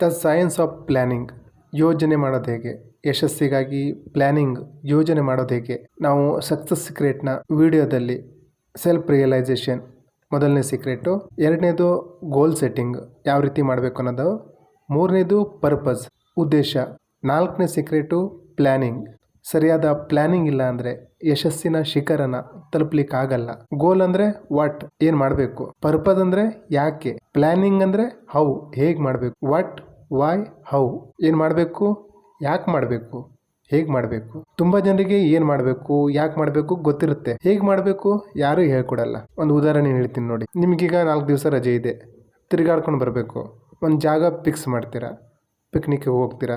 The science of planning ಯೋಜನೆ ಮಾಡೋದು ಹೇಗೆ? ಯಶಸ್ಸಿಗಾಗಿ ಪ್ಲ್ಯಾನಿಂಗ್ ಯೋಜನೆ ಮಾಡೋದು ಹೇಗೆ? ನಾವು ಸಕ್ಸಸ್ ಸೀಕ್ರೆಟ್ನ ವಿಡಿಯೋದಲ್ಲಿ ಸೆಲ್ಫ್ ರಿಯಲೈಸೇಷನ್ ಮೊದಲನೇ ಸೀಕ್ರೆಟು ಎರಡನೇದು ಗೋಲ್ ಸೆಟ್ಟಿಂಗ್ ಯಾವ ರೀತಿ ಮಾಡಬೇಕು ಅನ್ನೋದು, ಮೂರನೇದು ಪರ್ಪಸ್ ಉದ್ದೇಶ, ನಾಲ್ಕನೇ ಸೀಕ್ರೆಟು ಪ್ಲ್ಯಾನಿಂಗ್ ಸರಿಯಾದ ಪ್ಲ್ಯಾನಿಂಗ್ ಇಲ್ಲ ಅಂದರೆ ಯಶಸ್ಸಿನ ಶಿಖರನ ತಲುಪಲಿಕ್ಕೆ ಆಗಲ್ಲ ಗೋಲ್ ಅಂದರೆ ವಾಟ್ ಏನು ಮಾಡಬೇಕು? ಪರ್ಪಸ್ ಅಂದರೆ ಯಾಕೆ? ಪ್ಲ್ಯಾನಿಂಗ್ ಅಂದರೆ ಹೌ ಹೇಗೆ ಮಾಡಬೇಕು? ವಾಟ್ ವಾಯ್ ಹೌ ಏನು ಮಾಡಬೇಕು? ಯಾಕೆ ಮಾಡಬೇಕು? ಹೇಗೆ ಮಾಡಬೇಕು? ತುಂಬ ಜನರಿಗೆ ಏನು ಮಾಡಬೇಕು, ಯಾಕೆ ಮಾಡಬೇಕು ಗೊತ್ತಿರುತ್ತೆ. ಹೇಗೆ ಮಾಡಬೇಕು? ಯಾರೂ ಹೇಳ್ಕೊಡಲ್ಲ. ಒಂದು ಉದಾಹರಣೆ ಹೇಳ್ತೀನಿ ನೋಡಿ. ನಿಮಗೀಗ ನಾಲ್ಕು ದಿವಸ ರಜೆ ಇದೆ. ತಿರುಗಾಡ್ಕೊಂಡು ಬರಬೇಕು. ಒಂದು ಜಾಗ ಫಿಕ್ಸ್ ಮಾಡ್ತೀರಾ? ಪಿಕ್ನಿಕ್ಗೆ ಹೋಗ್ತೀರಾ?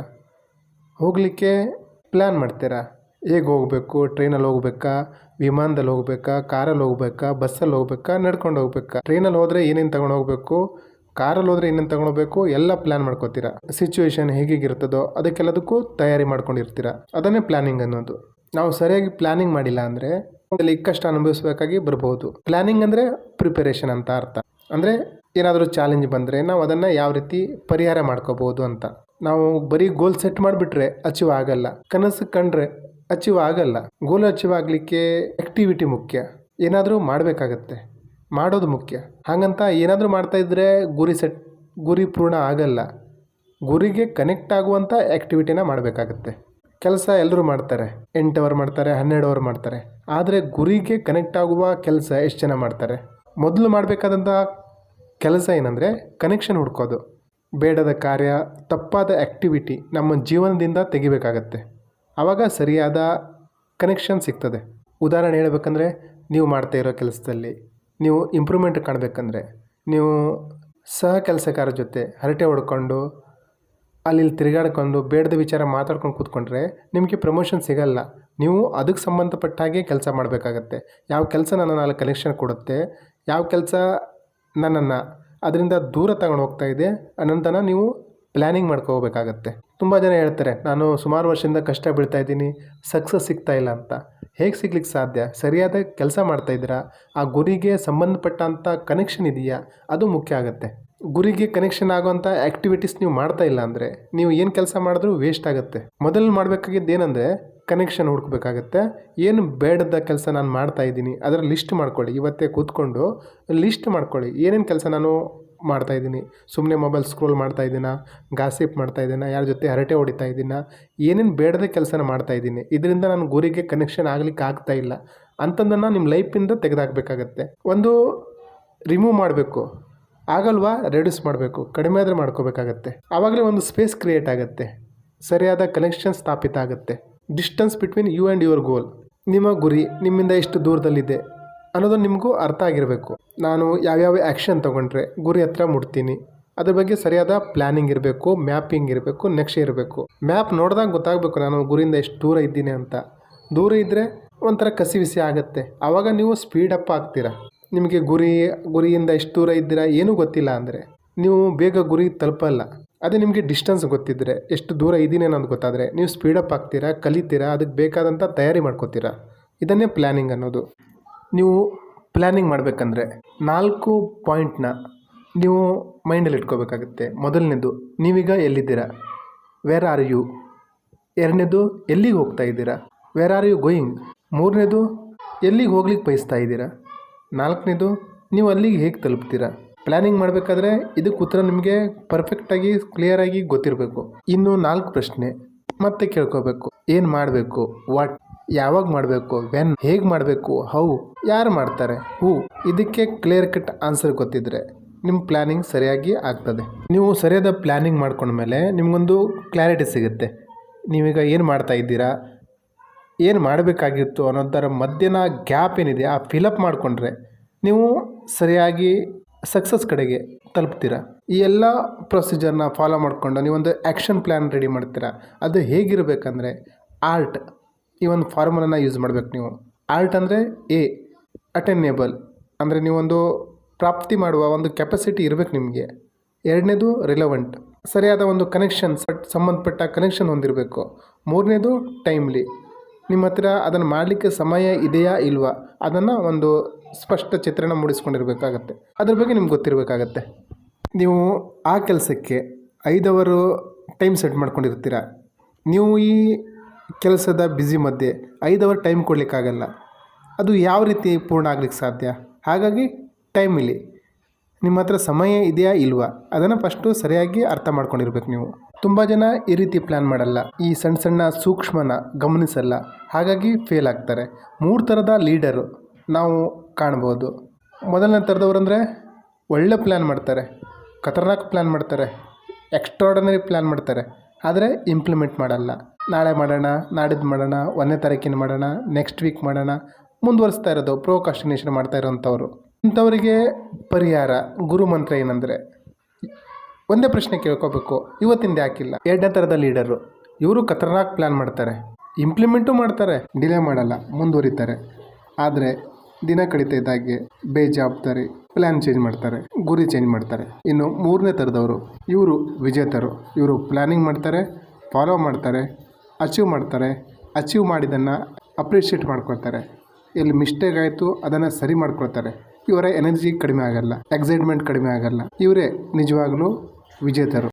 ಹೋಗಲಿಕ್ಕೆ ಪ್ಲ್ಯಾನ್ ಮಾಡ್ತೀರಾ? ಹೇಗೆ ಹೋಗಬೇಕು? ಟ್ರೈನಲ್ಲಿ ಹೋಗ್ಬೇಕಾ? ವಿಮಾನದಲ್ಲಿ ಹೋಗ್ಬೇಕಾ? ಕಾರಲ್ಲಿ ಹೋಗ್ಬೇಕಾ? ಬಸ್ಸಲ್ಲಿ ಹೋಗ್ಬೇಕಾ? ನಡ್ಕೊಂಡು ಹೋಗ್ಬೇಕಾ? ಟ್ರೈನಲ್ಲಿ ಹೋದರೆ ಏನೇನು ತಗೊಂಡು ಹೋಗ್ಬೇಕು? ಕಾರಲ್ಲಿ ಹೋದರೆ ಏನೇನು ತಗೊಳ್ಬೇಕು? ಎಲ್ಲ ಪ್ಲ್ಯಾನ್ ಮಾಡ್ಕೋತೀರಾ? ಸಿಚುವೇಶನ್ ಹೇಗಿರ್ತದೋ ಅದಕ್ಕೆಲ್ಲದಕ್ಕೂ ತಯಾರಿ ಮಾಡ್ಕೊಂಡಿರ್ತೀರ? ಅದನ್ನೇ ಪ್ಲಾನಿಂಗ್ ಅನ್ನೋದು. ನಾವು ಸರಿಯಾಗಿ ಪ್ಲ್ಯಾನಿಂಗ್ ಮಾಡಿಲ್ಲ ಅಂದರೆ ಅದರಲ್ಲಿ ಕಷ್ಟ ಅನುಭವಿಸಬೇಕಾಗಿ ಬರ್ಬೋದು. ಪ್ಲಾನಿಂಗ್ ಅಂದರೆ ಪ್ರಿಪರೇಷನ್ ಅಂತ ಅರ್ಥ. ಅಂದರೆ ಏನಾದರೂ ಚಾಲೆಂಜ್ ಬಂದರೆ ನಾವು ಅದನ್ನು ಯಾವ ರೀತಿ ಪರಿಹಾರ ಮಾಡ್ಕೋಬೋದು ಅಂತ. ನಾವು ಬರೀ ಗೋಲ್ ಸೆಟ್ ಮಾಡಿಬಿಟ್ರೆ ಅಚೀವ್ ಆಗಲ್ಲ. ಕನಸು ಕಂಡ್ರೆ ಅಚೀವ್ ಆಗಲ್ಲ. ಗೋಲ್ ಅಚೀವ್ ಆಗಲಿಕ್ಕೆ ಆಕ್ಟಿವಿಟಿ ಮುಖ್ಯ. ಏನಾದರೂ ಮಾಡಬೇಕಾಗತ್ತೆ. ಮಾಡೋದು ಮುಖ್ಯ. ಹಾಗಂತ ಏನಾದರೂ ಮಾಡ್ತಾ ಇದ್ದರೆ ಗುರಿ ಸೆಟ್, ಗುರಿ ಪೂರ್ಣ ಆಗಲ್ಲ. ಗುರಿಗೆ ಕನೆಕ್ಟ್ ಆಗುವಂಥ ಆ್ಯಕ್ಟಿವಿಟಿನ ಮಾಡಬೇಕಾಗತ್ತೆ. ಕೆಲಸ ಎಲ್ಲರೂ ಮಾಡ್ತಾರೆ. ಎಂಟು ಅವರ್ ಮಾಡ್ತಾರೆ, ಹನ್ನೆರಡು ಅವರ್ ಮಾಡ್ತಾರೆ. ಆದರೆ ಗುರಿಗೆ ಕನೆಕ್ಟ್ ಆಗುವ ಕೆಲಸ ಎಷ್ಟು ಜನ ಮಾಡ್ತಾರೆ? ಮೊದಲು ಮಾಡಬೇಕಾದಂಥ ಕೆಲಸ ಏನಂದರೆ ಕನೆಕ್ಷನ್ ಹುಡ್ಕೋದು. ಬೇಡದ ಕಾರ್ಯ, ತಪ್ಪಾದ ಆ್ಯಕ್ಟಿವಿಟಿ ನಮ್ಮ ಜೀವನದಿಂದ ತೆಗಿಬೇಕಾಗತ್ತೆ. ಆವಾಗ ಸರಿಯಾದ ಕನೆಕ್ಷನ್ ಸಿಗ್ತದೆ. ಉದಾಹರಣೆ ಹೇಳಬೇಕಂದ್ರೆ, ನೀವು ಮಾಡ್ತಾ ಇರೋ ಕೆಲಸದಲ್ಲಿ ನೀವು ಇಂಪ್ರೂವ್ಮೆಂಟ್ ಕಾಣಬೇಕಂದ್ರೆ ನೀವು ಸಹ ಕೆಲಸಗಾರ ಜೊತೆ ಹರಟೆ ಹೊಡ್ಕೊಂಡು ಅಲ್ಲಿ ತಿರುಗಾಡ್ಕೊಂಡು, ಬೇಡದ ವಿಚಾರ ಮಾತಾಡ್ಕೊಂಡು ಕೂತ್ಕೊಂಡ್ರೆ ನಿಮಗೆ ಪ್ರಮೋಷನ್ ಸಿಗಲ್ಲ. ನೀವು ಅದಕ್ಕೆ ಸಂಬಂಧಪಟ್ಟ ಹಾಗೆ ಕೆಲಸ ಮಾಡಬೇಕಾಗತ್ತೆ. ಯಾವ ಕೆಲಸ ನನ್ನ ನಾಲ್ಕು ಕನೆಕ್ಷನ್ ಕೊಡುತ್ತೆ, ಯಾವ ಕೆಲಸ ನನ್ನನ್ನು, ಅದರಿಂದ ದೂರ ತಗೊಂಡು ಹೋಗ್ತಾ ಇದೆ ಅನ್ನೋದನ್ನು ನೀವು ಪ್ಲ್ಯಾನಿಂಗ್ ಮಾಡ್ಕೋಬೇಕಾಗತ್ತೆ. ತುಂಬ ಜನ ಹೇಳ್ತಾರೆ, ನಾನು ಸುಮಾರು ವರ್ಷದಿಂದ ಕಷ್ಟ ಬೀಳ್ತಾ ಇದ್ದೀನಿ ಸಕ್ಸಸ್ ಸಿಗ್ತಾ ಇಲ್ಲ ಅಂತ. ಹೇಗೆ ಸಿಗ್ಲಿಕ್ಕೆ ಸಾಧ್ಯ? ಸರಿಯಾದ ಕೆಲಸ ಮಾಡ್ತಾ ಇದ್ದೀರಾ? ಆ ಗುರಿಗೆ ಸಂಬಂಧಪಟ್ಟಂಥ ಕನೆಕ್ಷನ್ ಇದೆಯಾ? ಅದು ಮುಖ್ಯ ಆಗುತ್ತೆ. ಗುರಿಗೆ ಕನೆಕ್ಷನ್ ಆಗುವಂಥ ಆ್ಯಕ್ಟಿವಿಟೀಸ್ ನೀವು ಮಾಡ್ತಾ ಇಲ್ಲ ಅಂದರೆ ನೀವು ಏನು ಕೆಲಸ ಮಾಡಿದ್ರೂ ವೇಸ್ಟ್ ಆಗುತ್ತೆ. ಮೊದಲು ಮಾಡಬೇಕಾಗಿದ್ದು ಏನಂದರೆ ಕನೆಕ್ಷನ್ ಹುಡ್ಕಬೇಕಾಗತ್ತೆ. ಏನು ಬೇಡದ ಕೆಲಸ ನಾನು ಮಾಡ್ತಾ ಇದ್ದೀನಿ ಅದರ ಲಿಸ್ಟ್ ಮಾಡ್ಕೊಳ್ಳಿ. ಇವತ್ತೇ ಕೂತ್ಕೊಂಡು ಲಿಸ್ಟ್ ಮಾಡ್ಕೊಳ್ಳಿ. ಏನೇನು ಕೆಲಸ ನಾನು ಮಾಡ್ತಾ ಇದ್ದೀನಿ. ಸುಮ್ಮನೆ ಮೊಬೈಲ್ ಸ್ಕ್ರೋಲ್ ಮಾಡ್ತಾ ಇದ್ದೀನಾ? ಗಾಸಿಪ್ ಮಾಡ್ತಾ ಇದ್ದೀನಾ? ಯಾರ ಜೊತೆ ಹರಟೆ ಹೊಡಿತಾ ಇದ್ದೀನಾ? ಏನೇನು ಬೇಡದೆ ಕೆಲಸನ ಮಾಡ್ತಾ ಇದ್ದೀನಿ. ಇದರಿಂದ ನಾನು ಗುರಿಗೆ ಕನೆಕ್ಷನ್ ಆಗ್ಲಿಕ್ಕೆ ಆಗ್ತಾ ಇಲ್ಲ. ಅಂತಂದನ್ನು ನಿಮ್ಮ ಲೈಫಿಂದ ತೆಗೆದಾಕಬೇಕಾಗತ್ತೆ. ಒಂದು ರಿಮೂವ್ ಮಾಡಬೇಕು. ಆಗಲ್ವಾ? ರೆಡ್ಯೂಸ್ ಮಾಡಬೇಕು. ಕಡಿಮೆ ಆದರೆ ಮಾಡ್ಕೋಬೇಕಾಗತ್ತೆ. ಆವಾಗಲೇ ಒಂದು ಸ್ಪೇಸ್ ಕ್ರಿಯೇಟ್ ಆಗುತ್ತೆ. ಸರಿಯಾದ ಕನೆಕ್ಷನ್ ಸ್ಥಾಪಿತ ಆಗುತ್ತೆ. Distance between you and your goal ನಿಮ್ಮ ಗುರಿ ನಿಮ್ಮಿಂದ ಎಷ್ಟು ದೂರದಲ್ಲಿದೆ? ಅನ್ನೋದು ನಿಮಗೂ ಅರ್ಥ ಆಗಿರಬೇಕು. ನಾನು ಯಾವ್ಯಾವ ಆ್ಯಕ್ಷನ್ ತೊಗೊಂಡ್ರೆ ಗುರಿ ಹತ್ರ ಮುಟ್ತೀನಿ. ಅದ್ರ ಬಗ್ಗೆ ಸರಿಯಾದ ಪ್ಲ್ಯಾನಿಂಗ್ ಇರಬೇಕು ಮ್ಯಾಪಿಂಗ್ ಇರಬೇಕು ನೆಕ್ಸ್ಟ್ ಇರಬೇಕು. ಮ್ಯಾಪ್ ನೋಡಿದಾಗ ಗೊತ್ತಾಗಬೇಕು ನಾನು ಗುರಿಯಿಂದ ಎಷ್ಟು ದೂರ ಇದ್ದೀನಿ ಅಂತ. ದೂರ ಇದ್ದರೆ ಒಂಥರ ಕಸಿವಿಸಿ ಆಗುತ್ತೆ. ಆವಾಗ ನೀವು ಸ್ಪೀಡಪ್ ಆಗ್ತೀರಾ. ನಿಮಗೆ ಗುರಿ, ಗುರಿಯಿಂದ ಎಷ್ಟು ದೂರ ಇದ್ದೀರಾ ಏನೂ ಗೊತ್ತಿಲ್ಲ ಅಂದರೆ ನೀವು ಬೇಗ ಗುರಿ ತಲುಪಲ್ಲ. ಅದೇ ನಿಮಗೆ ಡಿಸ್ಟೆನ್ಸ್ ಗೊತ್ತಿದ್ದರೆ ಎಷ್ಟು ದೂರ ಇದ್ದೀನಿ ಅನ್ನೋದು ಗೊತ್ತಾದರೆ ನೀವು ಸ್ಪೀಡಪ್ ಆಗ್ತೀರಾ, ಕಲಿತೀರಾ, ಅದಕ್ಕೆ ಬೇಕಾದಂಥ ತಯಾರಿ ಮಾಡ್ಕೋತೀರಾ. ಇದನ್ನೇ ಪ್ಲ್ಯಾನಿಂಗ್ ಅನ್ನೋದು. ನೀವು ಪ್ಲ್ಯಾನಿಂಗ್ ಮಾಡಬೇಕಂದ್ರೆ ನಾಲ್ಕು ಪಾಯಿಂಟ್ನ ನೀವು ಮೈಂಡಲ್ಲಿ ಇಟ್ಕೋಬೇಕಾಗುತ್ತೆ. ಮೊದಲನೇದು, ನೀವೀಗ ಎಲ್ಲಿದ್ದೀರಾ? ವೇರ್ ಆರ್ ಯು ಎರಡನೇದು, ಎಲ್ಲಿಗೆ ಹೋಗ್ತಾ ಇದ್ದೀರಾ? ವೇರ್ ಆರ್ ಯು ಗೋಯಿಂಗ್ ಮೂರನೇದು, ಎಲ್ಲಿಗೆ ಹೋಗ್ಲಿಕ್ಕೆ ಬಯಸ್ತಾ ಇದ್ದೀರಾ? ನಾಲ್ಕನೇದು, ನೀವು ಅಲ್ಲಿಗೆ ಹೇಗೆ ತಲುಪ್ತೀರಾ? ಪ್ಲ್ಯಾನಿಂಗ್ ಮಾಡಬೇಕಾದ್ರೆ ಇದಕ್ಕೆ ಉತ್ತರ ನಿಮಗೆ ಪರ್ಫೆಕ್ಟಾಗಿ ಕ್ಲಿಯರಾಗಿ ಗೊತ್ತಿರಬೇಕು. ಇನ್ನು ನಾಲ್ಕು ಪ್ರಶ್ನೆ, ಮತ್ತೆ ಕೇಳ್ಕೋಬೇಕು. ಏನು ಮಾಡಬೇಕು? ವಾಟ್ ಯಾವಾಗ ಮಾಡಬೇಕು ವೆನ್ ಹೇಗೆ ಮಾಡಬೇಕು ಹೌ ಯಾರು ಮಾಡ್ತಾರೆ ಹೂ ಇದಕ್ಕೆ ಕ್ಲಿಯರ್ ಕಟ್ ಆನ್ಸರ್ ಗೊತ್ತಿದ್ರೆ ನಿಮ್ಮ ಪ್ಲ್ಯಾನಿಂಗ್ ಸರಿಯಾಗಿ ಆಗ್ತದೆ. ನೀವು ಸರಿಯಾದ ಪ್ಲ್ಯಾನಿಂಗ್ ಮಾಡ್ಕೊಂಡ್ಮೇಲೆ ನಿಮಗೊಂದು ಕ್ಲಾರಿಟಿ ಸಿಗುತ್ತೆ. ನೀವೀಗ ಏನು ಮಾಡ್ತಾ ಇದ್ದೀರಾ, ಏನು ಮಾಡಬೇಕಾಗಿತ್ತು ಅನ್ನೋದರ ಮಧ್ಯನ ಗ್ಯಾಪ್ ಏನಿದೆ, ಆ ಫಿಲಪ್ ಮಾಡಿಕೊಂಡ್ರೆ ನೀವು ಸರಿಯಾಗಿ ಸಕ್ಸಸ್ ಕಡೆಗೆ ತಲುಪ್ತೀರಾ. ಈ ಎಲ್ಲ ಪ್ರೊಸೀಜರ್ನ ಫಾಲೋ ಮಾಡಿಕೊಂಡು ನೀವೊಂದು ಆ್ಯಕ್ಷನ್ ಪ್ಲ್ಯಾನ್ ರೆಡಿ ಮಾಡ್ತೀರಾ. ಅದು ಹೇಗಿರಬೇಕಂದ್ರೆ ಆರ್ಟ್ ಈ ಒಂದು ಫಾರ್ಮುಲನ ಯೂಸ್ ಮಾಡಬೇಕು ನೀವು. ಆರ್ಟ್ ಅಂದರೆ ಎ ಅಟೆನ್ನೇಬಲ್ ಅಂದರೆ ನೀವೊಂದು ಪ್ರಾಪ್ತಿ ಮಾಡುವ ಒಂದು ಕೆಪಾಸಿಟಿ ಇರಬೇಕು ನಿಮಗೆ. ಎರಡನೇದು ರಿಲವೆಂಟ್ ಸರಿಯಾದ ಒಂದು ಕನೆಕ್ಷನ್ ಸಂಬಂಧಪಟ್ಟ ಕನೆಕ್ಷನ್ ಹೊಂದಿರಬೇಕು. ಮೂರನೇದು ಟೈಮ್ಲಿ ನಿಮ್ಮ ಹತ್ರ ಅದನ್ನು ಮಾಡಲಿಕ್ಕೆ ಸಮಯ ಇದೆಯಾ ಇಲ್ವಾ? ಅದನ್ನು ಒಂದು ಸ್ಪಷ್ಟ ಚಿತ್ರಣ ಮೂಡಿಸ್ಕೊಂಡಿರಬೇಕಾಗತ್ತೆ. ಅದ್ರ ಬಗ್ಗೆ ನಿಮ್ಗೆ ಗೊತ್ತಿರಬೇಕಾಗತ್ತೆ. ನೀವು ಆ ಕೆಲಸಕ್ಕೆ ಐದು ಅವರು ಟೈಮ್ ಸೆಟ್ ಮಾಡ್ಕೊಂಡಿರ್ತೀರ. ನೀವು ಈ ಕೆಲಸದ ಬ್ಯುಸಿ ಮಧ್ಯೆ ಐದು ಅವರ್ ಟೈಮ್ ಕೊಡಲಿಕ್ಕಾಗಲ್ಲ. ಅದು ಯಾವ ರೀತಿ ಪೂರ್ಣ ಆಗ್ಲಿಕ್ಕೆ ಸಾಧ್ಯ? ಹಾಗಾಗಿ ಟೈಮ್ ಇಲ್ಲಿ. ನಿಮ್ಮ ಹತ್ರ ಸಮಯ ಇದೆಯಾ ಇಲ್ವಾ? ಅದನ್ನು ಫಸ್ಟು ಸರಿಯಾಗಿ ಅರ್ಥ ಮಾಡ್ಕೊಂಡಿರ್ಬೇಕು ನೀವು. ತುಂಬ ಜನ ಈ ರೀತಿ ಪ್ಲ್ಯಾನ್ ಮಾಡಲ್ಲ. ಈ ಸಣ್ಣ ಸಣ್ಣ ಸೂಕ್ಷ್ಮನ ಗಮನಿಸಲ್ಲ. ಹಾಗಾಗಿ ಫೇಲ್ ಆಗ್ತಾರೆ. ಮೂರು ಥರದ ಲೀಡರು ನಾವು ಕಾಣ್ಬೋದು. ಮೊದಲನೇ ಥರದವ್ರು ಅಂದರೆ ಒಳ್ಳೆ ಪ್ಲ್ಯಾನ್ ಮಾಡ್ತಾರೆ. ಖತರ್ನಾಕ್ ಪ್ಲ್ಯಾನ್ ಮಾಡ್ತಾರೆ. ಎಕ್ಸ್ಟ್ರಾಡನರಿ ಪ್ಲ್ಯಾನ್ ಮಾಡ್ತಾರೆ. ಆದರೆ ಇಂಪ್ಲಿಮೆಂಟ್ ಮಾಡಲ್ಲ. ನಾಳೆ ಮಾಡೋಣ, ನಾಡಿದ್ದು ಮಾಡೋಣ, ಒಂದನೇ ತಾರೀಕಿನ ಮಾಡೋಣ ನೆಕ್ಸ್ಟ್ ವೀಕ್ ಮಾಡೋಣ, ಮುಂದುವರಿಸ್ತಾ ಇರೋದು ಪ್ರೋಕಾಸ್ಟಿನೇಷನ್ ಮಾಡ್ತಾ ಇರೋಂಥವ್ರು. ಇಂಥವರಿಗೆ ಪರಿಹಾರ, ಗುರು ಮಂತ್ರ ಏನಂದರೆ, ಒಂದೇ ಪ್ರಶ್ನೆ ಕೇಳ್ಕೋಬೇಕು, ಇವತ್ತಿಂದ ಯಾಕಿಲ್ಲ? ಎರಡನೇ ಥರದ ಲೀಡರು ಇವರು ಖತರ್ನಾಕ್ ಪ್ಲ್ಯಾನ್ ಮಾಡ್ತಾರೆ. ಇಂಪ್ಲಿಮೆಂಟು ಮಾಡ್ತಾರೆ ಡಿಲೇ ಮಾಡಲ್ಲ, ಮುಂದುವರಿತಾರೆ. ಆದರೆ ದಿನ ಕಳೀತಾ ಇದ್ದಾಗೆ ಬೇಜವಾಬ್ದಾರಿ ಪ್ಲ್ಯಾನ್ ಚೇಂಜ್ ಮಾಡ್ತಾರೆ, ಗುರಿ ಚೇಂಜ್ ಮಾಡ್ತಾರೆ. ಇನ್ನು ಮೂರನೇ ಥರದವರು ಇವರು ವಿಜೇತರು. ಇವರು ಪ್ಲ್ಯಾನಿಂಗ್ ಮಾಡ್ತಾರೆ ಫಾಲೋ ಮಾಡ್ತಾರೆ ಅಚೀವ್ ಮಾಡ್ತಾರೆ. ಅಚೀವ್ ಮಾಡಿದ್ದನ್ನು ಅಪ್ರಿಷಿಯೇಟ್ ಮಾಡ್ಕೊಳ್ತಾರೆ. ಎಲ್ಲಿ ಮಿಸ್ಟೇಕ್ ಆಯಿತು, ಅದನ್ನು ಸರಿ ಮಾಡ್ಕೊಳ್ತಾರೆ. ಇವರ ಎನರ್ಜಿ ಕಡಿಮೆ ಆಗಲ್ಲ ಎಕ್ಸೈಟ್ಮೆಂಟ್ ಕಡಿಮೆ ಆಗಲ್ಲ. ಇವರೇ ನಿಜವಾಗಲೂ ವಿಜೇತರು.